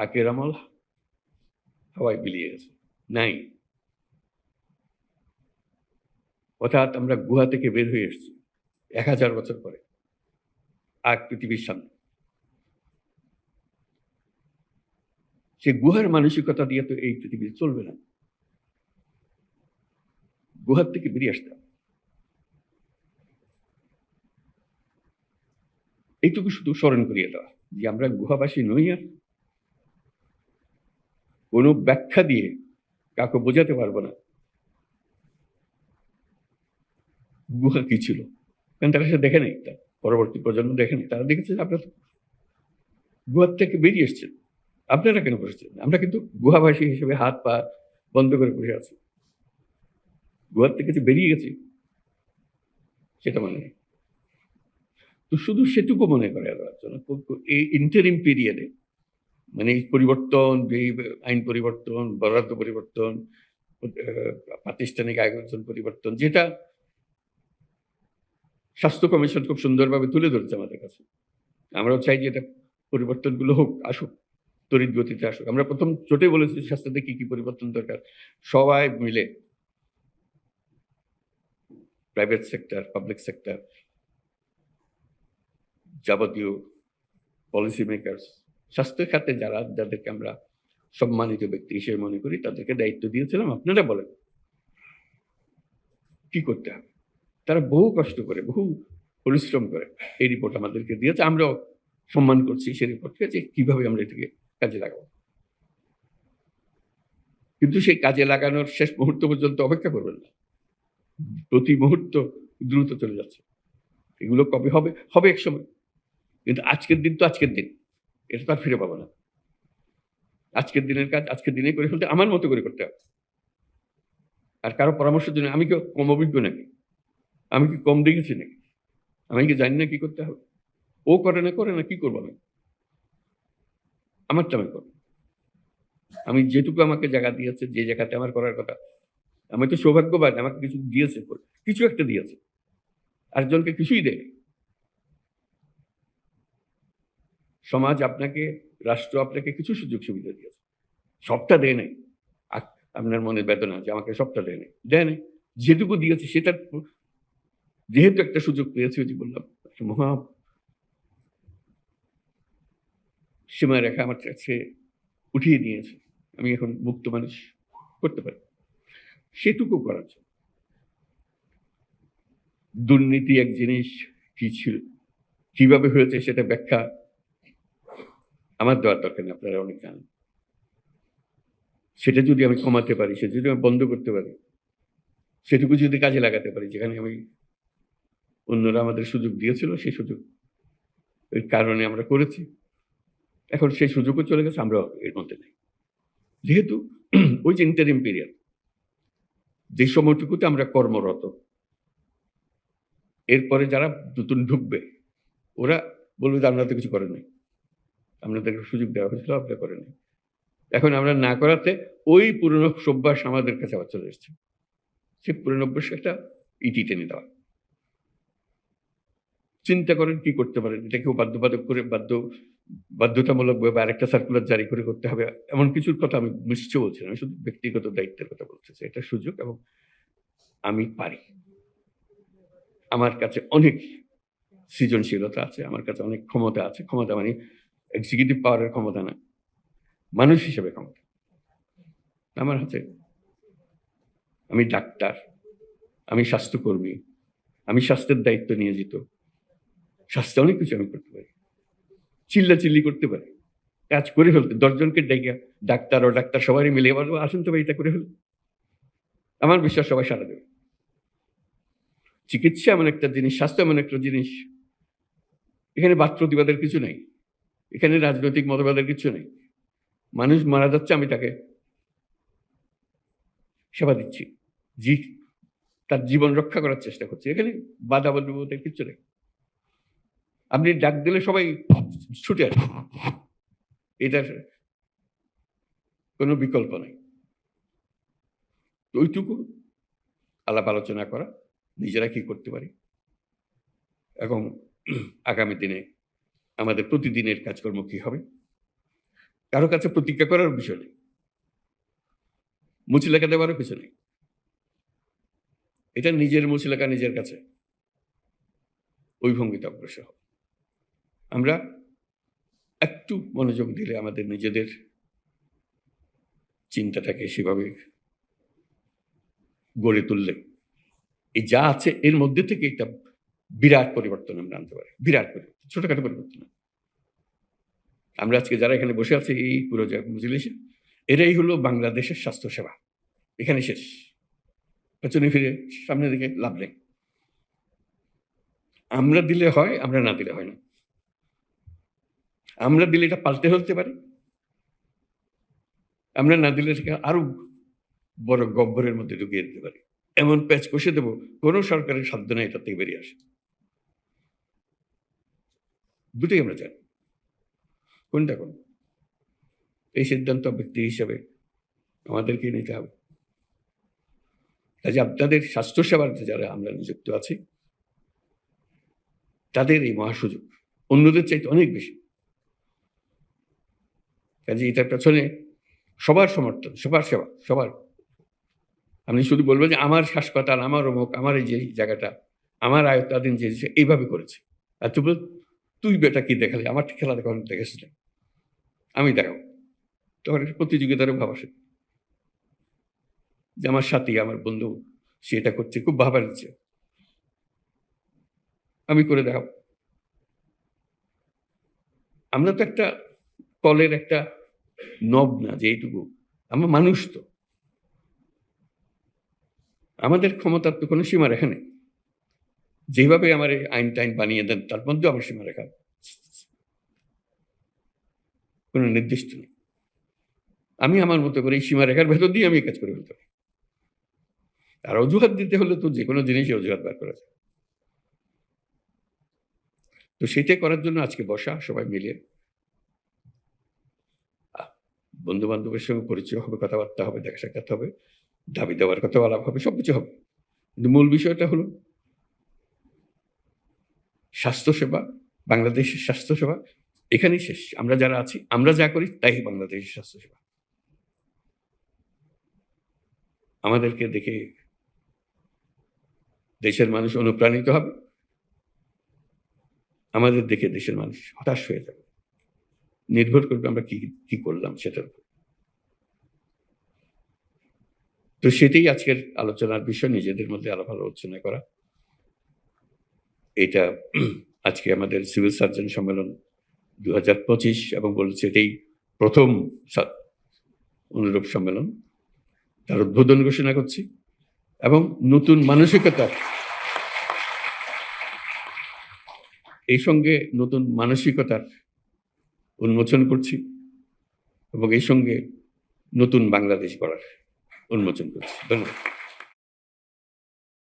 আকের আমল হাওয়ায় বিলিয়ে গেছে। নাই। অর্থাৎ আমরা গুহা থেকে বের হয়ে এসেছি এক হাজার বছর পরে আগ পৃথিবীর সামনে। সে গুহার মানসিকতা দিয়ে তো এই পৃথিবী চলবে না। গুহার থেকে বেরিয়ে আসতে হবে। এইটুকু শুধু স্মরণ করিয়ে দেওয়া যে আমরা গুহাবাসী নই আর কোনো ব্যাখ্যা দিয়ে কাউকে বোঝাতে পারব না। গুহা কি ছিল? কারণ তারা সে দেখে নেই তার পরবর্তী প্রজন্ম দেখে নেই তারা দেখেছে আপনারা গুহার থেকে বেরিয়ে এসছেন। আপনারা কেন বসেছেন আমরা কিন্তু গুহাবাসী হিসেবে হাত পা বন্ধ করে বসে আছি। গুহার থেকে যে বেরিয়ে গেছি, সেটা মানে নেই। তো শুধু সেটুকু মনে করে কো- এই ইন্টারিম পিরিয়ডে মানে পরিবর্তন, এই আইন পরিবর্তন, বরাদ্দ পরিবর্তন প্রাতিষ্ঠানিক আয়োজন পরিবর্তন, যেটা স্বাস্থ্য কমিশন খুব সুন্দরভাবে তুলে ধরেছে আমাদের কাছে। আমরাও চাই যে এটা পরিবর্তনগুলো হোক, আসুক তড়িৎ গতিতে আসুক। আমরা প্রথম চোটে বলেছি স্বাস্থ্যতে কি কি পরিবর্তন দরকার। সবাই মিলে প্রাইভেট সেক্টর পাবলিক সেক্টর যাবতীয় পলিসি মেকার্স স্বাস্থ্য খাতে যারা, যাদেরকে আমরা সম্মানিত ব্যক্তি হিসেবে মনে করি, তাদেরকে দায়িত্ব দিয়েছিলাম, আপনারা বলেন। কি করতে হবে? তারা বহু কষ্ট করে, বহু পরিশ্রম করে এই রিপোর্ট আমাদেরকে দিয়েছে। আমরাও সম্মান করছি সেই রিপোর্টকে যে কীভাবে আমরা এটাকে কাজে লাগাবো। কিন্তু সেই কাজে লাগানোর শেষ মুহূর্ত পর্যন্ত অপেক্ষা করবেন না। প্রতি মুহূর্ত দ্রুত চলে যাচ্ছে। এগুলো কবে হবে? হবে এক সময়। কিন্তু আজকের দিন তো আজকের দিন। এটা তো আর ফিরে পাবো না। আজকের দিনের কাজ, আজকের দিনে করে ফেলতে, আমার মতো করে করতে হবে। আর কারও পরামর্শের জন্য আমি কি কম অভিজ্ঞ নাকি? আমি কি কম দেখেছি নাকি? আমি কি জানি না কি করতে হবে? ও করে না করে না, কি করব আমি? আমারটা আমি করব। আমি যেটুকু আমাকে জায়গা দিয়েছে, যে জায়গাতে আমার করার কথা, আমি তো সৌভাগ্যবান, আমাকে কিছু দিয়েছে, কিছু একটা দিয়েছে। আরেকজনকে কিছুই দেয় সমাজ আপনাকে, রাষ্ট্র আপনাকে কিছু সুযোগ সুবিধা দিয়েছে। সবটা দেয় নাই। আপনার মনে বেদনা যে আমাকে সবটা দেয় নাই। দেয় নাই। যেটুকু দিয়েছে সেটার যেহেতু একটা সুযোগ পেয়েছি, ওই যে বললাম মহা সীমা রেখা আমার কাছে উঠিয়ে নিয়েছে আমি এখন মুক্ত মানুষ করতে পারি। সেটুকু করার জন্য। দুর্নীতি এক জিনিস কি ছিল? কীভাবে হয়েছে সেটা ব্যাখ্যা আমার দেওয়ার দরকার নেই, আপনারা অনেক জানেন। সেটা যদি আমি কমাতে পারি, সেটা যদি আমি বন্ধ করতে পারি, সেটুকু যদি কাজে লাগাতে পারি, যেখানে আমি অন্যরা আমাদের সুযোগ দিয়েছিল, সেই সুযোগ ওই কারণে আমরা করেছি। এখন সেই সুযোগও চলে গেছে আমরা এর মধ্যে নেই। যেহেতু ওই যে ইন্টারিম পিরিয়ড যে সময়টুকুতে আমরা কর্মরত, এরপরে যারা নতুন ঢুকবে, ওরা বলবে যে আপনারা তো কিছু করেন নাই। আপনাদেরকে সুযোগ দেওয়া হয়েছিল আপনারা করেন এখন আমরা না করাতে ওই পুরনো সভ্যাস আমাদের কাছে আবার চলে এসছে। সেই পুরনো একটা ইটি টেনে দেওয়া। চিন্তা করেন কি করতে পারেন? এটা কেউ বাধ্যবাধক করে বাধ্য বাধ্যতামূলকভাবে আরেকটা সার্কুলার জারি করে করতে হবে, এমন কিছুর কথা আমি নিশ্চয় বলছি আমি শুধু ব্যক্তিগত দায়িত্বের কথা বলতেছি এটা সুযোগ এবং আমি পারি। আমার কাছে অনেক সৃজনশীলতা আছে, আমার কাছে অনেক ক্ষমতা আছে। ক্ষমতা মানে এক্সিকিউটিভ পাওয়ারের ক্ষমতা না মানুষ হিসেবে ক্ষমতা। আমার হাতে আমি ডাক্তার, আমি স্বাস্থ্যকর্মী, আমি স্বাস্থ্যের দায়িত্ব নিয়োজিত। স্বাস্থ্য অনেক কিছু আমি করতে পারি। চিল্লা চিল্লি করতে পারি। কাজ করে ফেলতে, দশজনকে ডেকে ডাক্তার ও ডাক্তার সবারই মিলে বলব আসুন তো এটা করে ফেল। আমার বিশ্বাস সবাই সারা দেবে। চিকিৎসা এমন একটা জিনিস, স্বাস্থ্য এমন একটা জিনিস। এখানে বাদ প্রতিবাদের কিছু নেই। এখানে রাজনৈতিক মতবাদের কিছু নেই। মানুষ মারা যাচ্ছে, আমি তাকে সেবা দিচ্ছি। জি, তার জীবন রক্ষা করার চেষ্টা করছি। এখানে বাধা বলতে কিচ্ছু নেই। আপনি ডাক দিলে সবাই ছুটে আসবে এটার কোনো বিকল্প নেই। ওইটুকু আলাপ আলোচনা করা, নিজেরা কি করতে পারি? এবং আগামী দিনে আমাদের প্রতিদিনের কাজকর্ম কি হবে? কারও কাছে প্রতিজ্ঞা করার বিষয় নেই। মুচি লেখা দেওয়ারও কিছু নেই। এটা নিজের মুচি লেখা নিজের কাছে। ওই ভঙ্গিতে অগ্রসর হব। আমরা একটু মনোযোগ দিলে আমাদের নিজেদের চিন্তাটাকে সেভাবে গড়ে তুললে। এই যা আছে এর মধ্যে থেকে একটা বিরাট পরিবর্তন আমরা আনতে পারি, বিরাট পরিবর্তন, ছোটখাটো পরিবর্তন। আমরা আজকে যারা এখানে বসে আছি, এই পুরো মজলিস, এরাই হলো বাংলাদেশের স্বাস্থ্যসেবা। এখানে শেষ। পেছনে ফিরে সামনে দিকে লাভ নেই। আমরা দিলে হয়, আমরা না দিলে হয় না। আমরা দিলে এটা পাল্টে ফেলতে পারি। আমরা না দিলে সেটা আরও বড় গব্বরের মধ্যে ঢুকিয়ে দিতে পারি। এমন প্যাচ কষে দেবো, কোনো সরকারের সাধ্য নেই এটা থেকে বেরিয়ে আসে। দুটোই আমরা জানি। কোনটা কোন? এই সিদ্ধান্ত ব্যক্তি হিসাবে আমাদেরকে নিতে হবে। কাজে আপনাদের স্বাস্থ্যসেবার যারা আমরা নিযুক্ত আছি, তাদের এই মহাসুযোগ অন্যদের চাইতে অনেক বেশি। কাজে এটার পেছনে সবার সমর্থন, সবার সেবা, সবার। আপনি শুধু বলবেন যে আমার হাসপাতাল আমার অমুক, আমার এই যে জায়গাটা, আমার আয়ত্তাধীন যে এইভাবে করেছে। আর তুই বেটা কি দেখালি? আমার খেলা দেখা দেখেছিল? আমি দেখাবো। তখন একটা প্রতিযোগিতারও ভাব আসে। যে আমার সাথী, আমার বন্ধু, সে এটা করছে, খুব ভাবা নিচ্ছে। আমি করে দেখাবো। আমরা তো একটা কলের একটা নব না, যে এইটুকু। আমরা মানুষ তো। আমাদের ক্ষমতার তো কোনো সীমা রেখা নেই। যেভাবে আমার আইন টাইন বানিয়ে দেন, তার মধ্যেও আমার সীমা রেখা কোনো নির্দিষ্ট নেই। আমি আমার মতো করে এই সীমারেখার ভেতর দিয়ে আমি কাজ করে ফেলতে পারি। আর অজুহাত দিতে হলে তো যে কোনো জিনিসই অজুহাত বার করা যায়। তো সেটাই করার জন্য আজকে বসা, সবাই মিলে। বন্ধু বান্ধবের সঙ্গে পরিচয় হবে, কথাবার্তা হবে, দেখা সাক্ষাৎ হবে, দাবি দেওয়ার কথা আলাপ হবে, সবকিছু হবে। কিন্তু মূল বিষয়টা হলো স্বাস্থ্যসেবা, বাংলাদেশের স্বাস্থ্যসেবা এখানেই শেষ। আমরা যারা আছি, আমরা যা করি তাই বাংলাদেশের স্বাস্থ্যসেবা। আমাদেরকে দেখে দেশের মানুষ অনুপ্রাণিত হবে। আমাদের দেখে দেশের মানুষ হতাশ হয়ে যাবে। নির্ভর করবে আমরা কি কি করলাম সেটার উপর। তো সেটাই আজকের আলোচনার বিষয়। নিজেদের মধ্যে আলাপ আলোচনা করা। এটা আজকে আমাদের সিভিল সার্জন সম্মেলন দু হাজার পঁচিশ এবং বলছে এটাই প্রথম অনুরূপ সম্মেলন। তার উদ্বোধন ঘোষণা করছি। এবং নতুন মানসিকতা। এই সঙ্গে নতুন মানসিকতার উন্মোচন করছি এবং এই সঙ্গে নতুন বাংলাদেশ গড়ার উন্মোচন করছি। ধন্যবাদ।